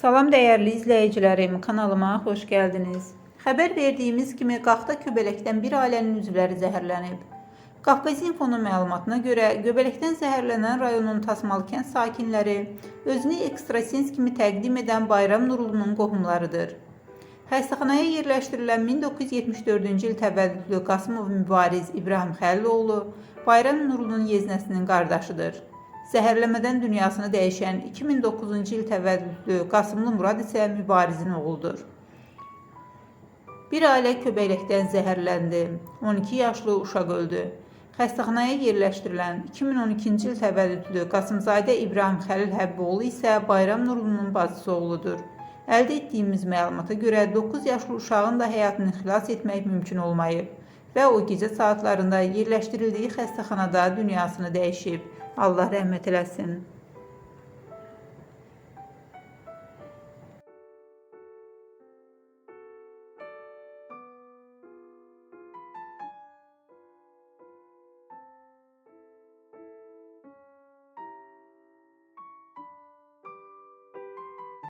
Salam değerli izleyicilerim, kanalıma hoş geldiniz. Haber verdiğimiz kimi Qaxda Göbələkdən bir ailənin üzvləri zəhərlənib. Qafqaz İnfonun məlumatına görə Göbələkdən zəhərlənən rayonun Tasmalı kənd sakinləri özünü ekstrasens kimi təqdim edən Bayram Nurulunun qohumlarıdır. Xəstəxanaya yerləşdirilən 1974-cü il təvəllüdlü Qasımov Mübariz İbrahim Xəliloğlu Bayram Nurulunun yeznəsinin qardaşıdır. Zəhərləmədən dünyasını dəyişən 2009-cu il təvəllüdlü Qasımlı Murad isə Mübarizin oğludur. Bir ailə köbəkdən zəhərləndi. 12 yaşlı uşaq öldü. Xəstəxanaya yerləşdirilən 2012-ci il təvəllüdlü Qasımzadə İbrahim Xəlil Həbboğlu isə Bayram Nurulunun bacısı oğludur. Əldə etdiyimiz məlumata görə 9 yaşlı uşağın da həyatını xilas etmək mümkün olmayıb və o gecə saatlarında yerləşdirildiyi xəstəxanada dünyasını dəyişib. Allah rəhmət eləsin.